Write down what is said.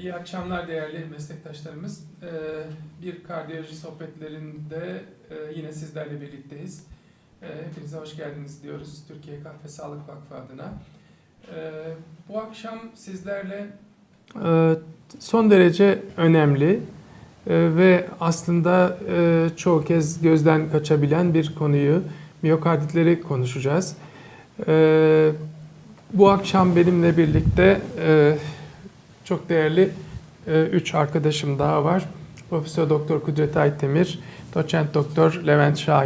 İyi akşamlar değerli meslektaşlarımız. Ee, Bir kardiyoloji sohbetlerinde e, yine sizlerle birlikteyiz. Ee, Hepinize hoş geldiniz diyoruz Türkiye Kahve Sağlık Vakfı adına. Ee, Bu akşam sizlerle e, son derece önemli e, ve aslında çoğu kez gözden kaçabilen bir konuyu, miyokarditleri konuşacağız. Ee, Bu akşam benimle birlikte çok değerli e, üç arkadaşım daha var. Profesör Doktor Kudret Aytemir, Doçent Doktor Levent Şahin